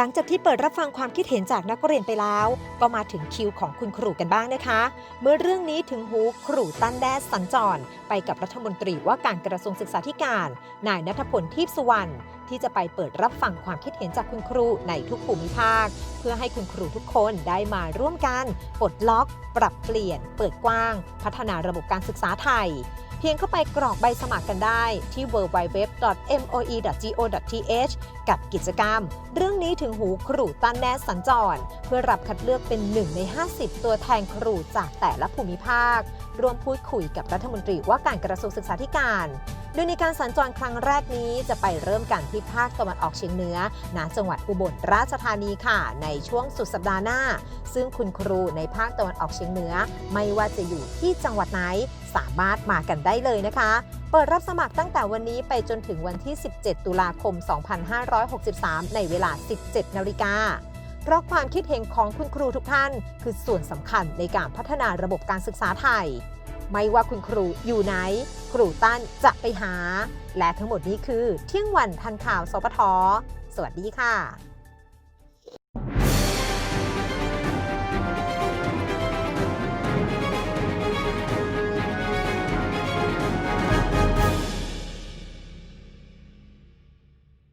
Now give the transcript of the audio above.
หลังจากที่เปิดรับฟังความคิดเห็นจากนักเรียนไปแล้ว ก็มาถึงคิวของคุณครูกันบ้างนะคะ เมื่อเรื่องนี้ถึงหูครูตั้นแดดสัญจร ไปกับรัฐมนตรีว่าการกระทรวงศึกษาธิการ นายนัทพลทีพสุวรรณที่จะไปเปิดรับฟังความคิดเห็นจากคุณครูในทุกภูมิภาค เพื่อให้คุณครูทุกคนได้มาร่วมกันปลดล็อก ปรับเปลี่ยน เปิดกว้าง พัฒนาระบบการศึกษาไทย เพียงเข้าไปกรอกใบสมัครกันได้ที่ www.moe.go.th กับกิจกรรม เรื่องนี้ถึงหูครูตันแนสัญจร เพื่อรับคัดเลือกเป็นหนึ่งใน 50 ตัวแทนครูจากแต่ละภูมิภาค ร่วมพูดคุยกับรัฐมนตรีว่าการกระทรวงศึกษาธิการ โดยในการสัญจรครั้งแรกนี้จะไปเริ่มกันที่ภาคตะวันออกเฉียงเหนือณจังหวัดอุบลราชธานีค่ะ ในช่วงสุดสัปดาห์หน้า ซึ่งคุณครูในภาคตะวันออกเฉียงเหนือ ไม่ว่าจะอยู่ที่จังหวัดไหน สามารถมากันได้เลยนะคะ เปิดรับสมัครตั้งแต่วันนี้ไปจนถึงวันที่ 17 ตุลาคม 2563 ในเวลา 17 นาฬิกาเพราะความคิดเห็นของคุณครูทุกท่าน คือส่วนสำคัญในการพัฒนาระบบการศึกษาไทย ไม่ว่าคุณครูอยู่ไหน ครูตั้นจะไปหา และทั้งหมดนี้คือเที่ยงวันทันข่าวสปท สวัสดีค่ะ